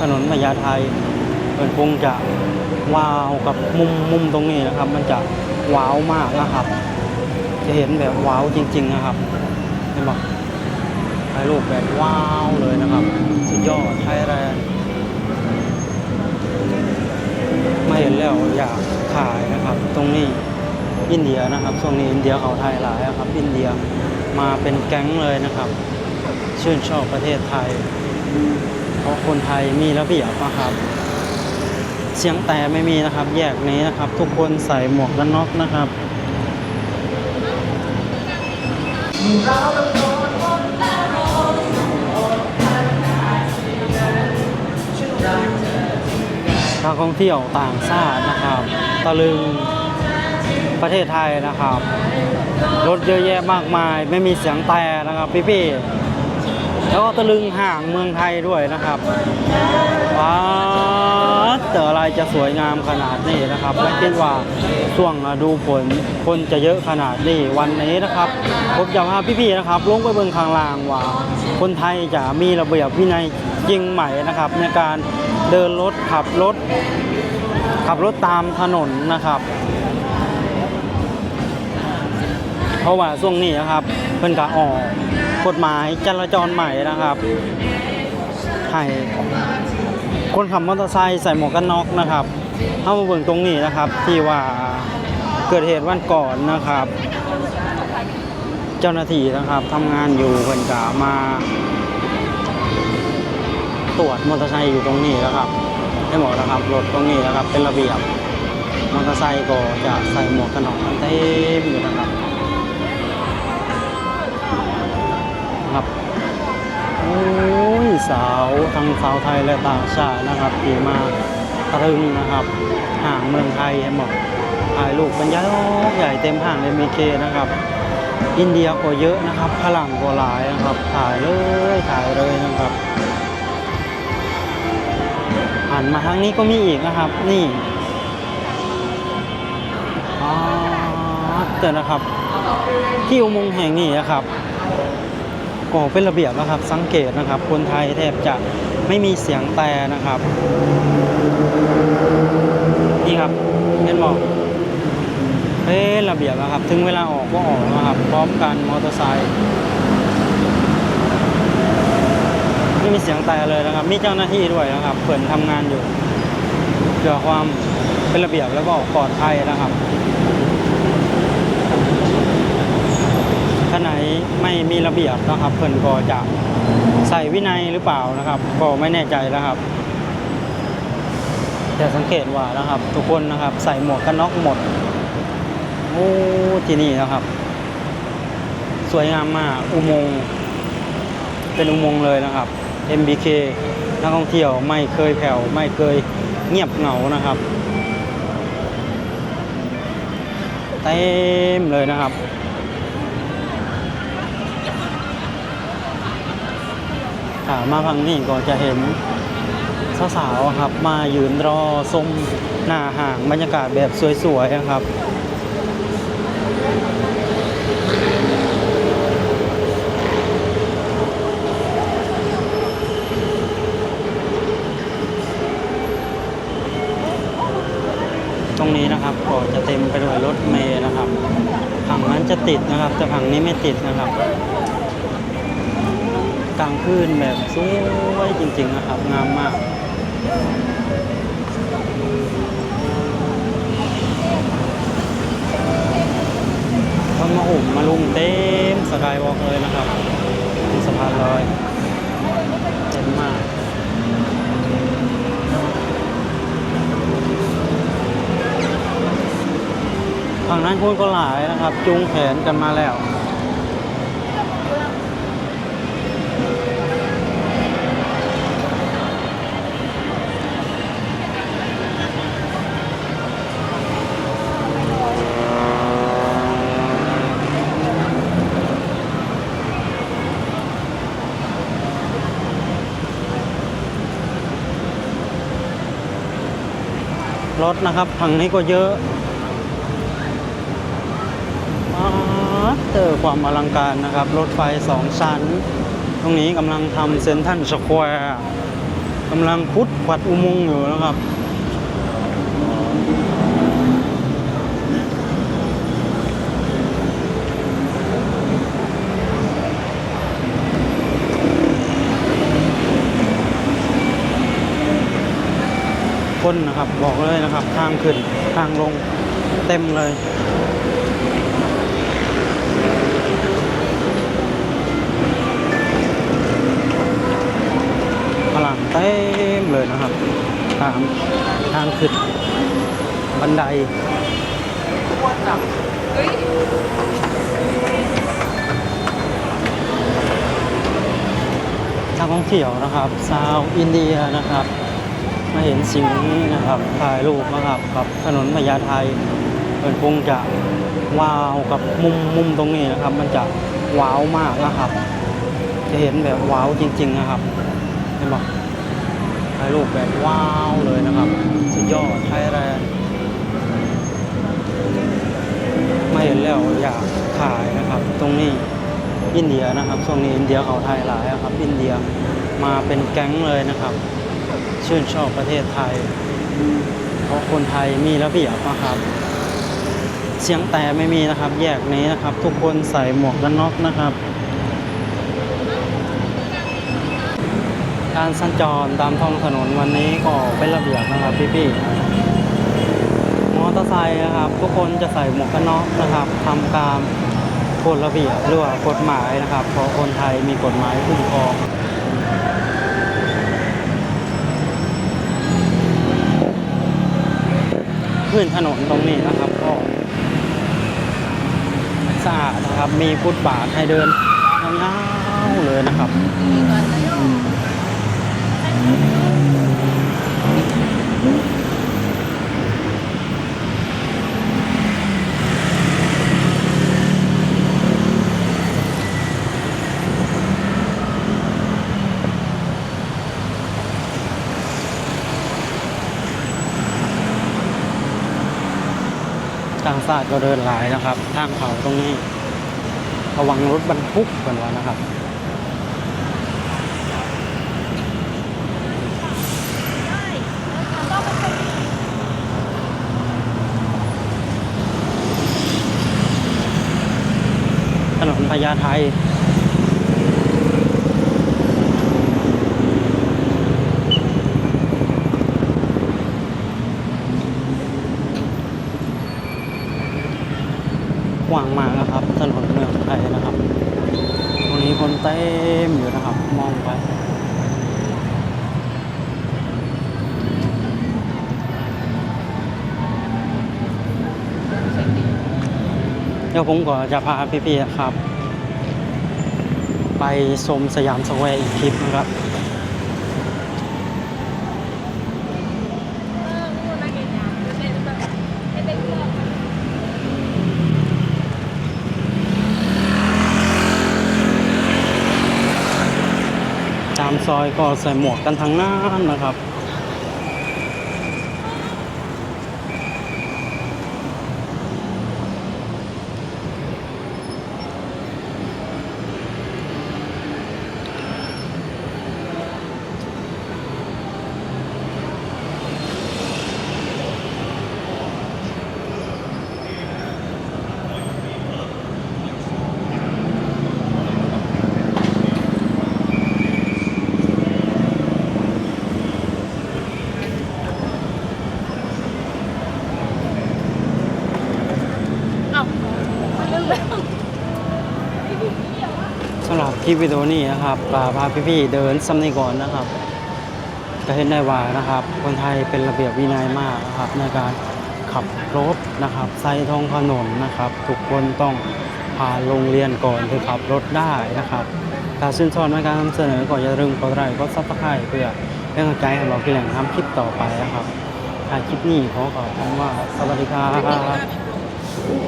ถนนพญาไทมันคงจะว้าวกับมุมมุมตรงนี้นะครับ มันจะว้าวมากนะครับ จะเห็นแบบว้าวจริง ๆ นะครับเห็นปะถ่ายรูปแบบว้าวเลยนะครับ สุดยอดไทยแลนด์ไม่เห็นแล้วอยากถ่ายนะครับ ตรงนี้อินเดียนะครับช่วงนี้อินเดียเขาไทยหลายนะครับ อินเดียมาเป็นแก๊งเลยนะครับ ชื่นชอบประเทศไทย เพราะคนไทยมีระเบียบนะครับ เสียงแต่ไม่มีนะครับ แยกนี้นะครับ ทุกคนใส่หมวกกันน็อกนะครับนักท่องเที่ยวต่างชาตินะครับ ตะลึงประเทศไทยนะครับ รถเยอะแยะมากมาย ไม่มีเสียงแต่นะครับพี่ๆ แล้วก็ตะลึงห่างเมืองไทยด้วยนะครับว้าแต่อะไรจะสวยงามขนาดนี้นะครับไม่คิดว่าช่วงดูฝนคนจะเยอะขนาดนี้วันนี้นะครับผมจะพาพี่ๆนะครับลงไปเบิ่งข้างล่างว่า คนไทยจะมีระเบียบวินัยจริงไหม่นะครับ ในการเดินรถขับรถ ขับรถตามถนนนะครับ เพราะว่าช่วงนี้นะครับเพิ่นกะออก กฎหมายจราจรใหม่นะครับให้คนขับมอเตอร์ไซค์ใส่หมวกกันน็อกนะครับเข้ามาเบิ่งตรงนี้นะครับ ที่ว่าเกิดเหตุวันก่อนนะครับ เจ้าหน้าที่นะครับทำงานอยู่เพิ่นกะมาตรวจมอเตอร์ไซค์อยู่ตรงนี้นะครับให้หมดนะครับรถตรงนี้นะครับเป็นระเบียบมอเตอร์ไซค์ก็จะใส่หมวกกันน็อกกันเต็มอยู่นะครับ อ้ยสาวทั้งสาวไทยและต่างชาตินะครับที่มาตรึงนะครับห่างเมืองไทยให้หมดถ่ายรูปบรรยายใหญ่เต็มห้างเลยมีเคนะครับ อินเดียก็เยอะนะครับฝรั่งก็หลายนะครับ ถ่ายเลยถ่ายเลยนะครับหันมาทางนี้ก็มีอีกนะครับ นี่อ๋อเดี๋ยวนะครับ ที่อุโมงค์แห่งนี้นะครับ ก็เป็นระเบียบนะครับ สังเกตนะครับ คนไทยแทบจะไม่มีเสียงแต่นะครับ นี่ครับเห็นบอกเป็นระเบียบนะครับ ถึงเวลาออกก็ออกนะครับ พร้อมกันมอเตอร์ไซค์ไม่มีเสียงแต่เลยนะครับ มีเจ้าหน้าที่ด้วยนะครับเปิดทำงานอยู่เพื่อความเป็นระเบียบแล้วก็ปลอดภัยนะครับถ้า ไม่มีระเบียบนะครับ เพิ่นก็จะใส่วินัยหรือเปล่านะครับ ก็ไม่แน่ใจนะครับแต่สังเกตว่านะครับ ทุกคนนะครับ ใส่หมวกกันน็อกหมดโอ้ที่นี่นะครับ สวยงามมากอุโมงค์เป็นอุโมงค์เลยนะครับ MBK นักท่องเที่ยวไม่เคยแผ่วไม่เคยเงียบเหงานะครับเต็มเลยนะครับ ถ้ามาพังนี่ก็จะเห็นสาวๆครับ มายืนรอชมหน้าห่างบรรยากาศแบบสวยๆนะครับตรงนี้นะครับก็จะเต็มไปด้วยรถเมล์นะครับ ฝั่งนั้นจะติดนะครับ แต่ฝั่งนี้ไม่ติดนะครับ กลางคืนแบบสวยจริงๆนะครับ งามมาก คนมาอุ่มมาลุมเต็มสกายวอล์กเลยนะครับที่สะพานลอยเต็มมากฝั่งนั้นคนก็หลายนะครับจูงแขนกันมาแล้ว รถนะครับฝั่งนี้ก็เยอะอ๋อเจอความอลังการนะครับ รถไฟสองชั้น ตรงนี้กำลังทำเซนทันสแควร์กำลังพุดขวัดอุโมงค์อยู่นะครับ คนนะครับ บอกเลยนะครับ ทางขึ้นทางลงเต็มเลยพลังเต็มเลยนะครับ ทางทางขึ้นบันไดนักท่องเที่ยวนะครับชาวอินเดียนะครับ มาเห็นสิ่งนี้นะครับถ่ายรูปนะครับกับถนนพญาไทเป็นคงจะว้าวกับมุมมุมตรงนี้นะครับ มันจะว้าวมากนะครับ จะเห็นแบบว้าวจริง ๆนะครับเห็นบอกถ่ายรูปแบบว้าวเลยนะครับสุดยอดไทยแลนด์มาเห็นแล้วอยากถ่ายนะครับ ตรงนี้อินเดียนะครับช่วงนี้อินเดียเขาไทยหลายอะครับ อินเดียมาเป็นแก๊งเลยนะครับ ชื่นชอบประเทศไทย เพราะคนไทยมีระเบียบนะครับ เสียงแต่ไม่มีนะครับ แยกนี้นะครับ ทุกคนใส่หมวกกันน็อกนะครับ การสัญจรตามท้องถนนวันนี้ก็เป็นระเบียบนะครับพี่ๆมอเตอร์ไซค์นะครับ ทุกคนจะใส่หมวกกันน็อกนะครับทำตามกฎระเบียบหรือว่ากฎหมายนะครับ เพราะคนไทยมีกฎหมายคุ้มครอง พื้นถนนตรงนี้นะครับก็สะอาดนะครับ มีฟุตบาทให้เดินยาวๆเลยนะครับอืม ทางศายก็เดินหลายนะครับ ทางเขาตรงนี้ ระวังรถบรรทุกกันวะนะครับถนนพญาไท กว้างมากนะครับ ถนนเมืองไทยนะครับ ตรงนี้คนเต็มอยู่นะครับ มองไปเดี๋ยวผมก็จะพาพี่ๆครับ ไปชมสยามสแควร์อีกทริปนะครับามซอยก็ใส่หมวกกันทั้งนั้นนะครับ ลิปวิดีโอนี้นะครับก็พาพี่ๆเดินซ้ำนี้ก่อนนะครับจะเห็นได้ว่านะครับ คนไทยเป็นระเบียบวินัยมากนะครับในการขับรถนะครับใส่ท้องถนนนะครับ ทุกคนต้องผ่าโรงเรียนก่อนถึงขับรถได้นะครับถ้าชื่นชอบในการนำเสนอก็อย่าลืมกดไลค์กดซับสไครต์เพื่อเป็นกำลังใจให้เราพี่แหล่งทำคลิปต่อไปนะครับถ้าคลิปนี้ขอขอบคุณว่าสวัสดีครับ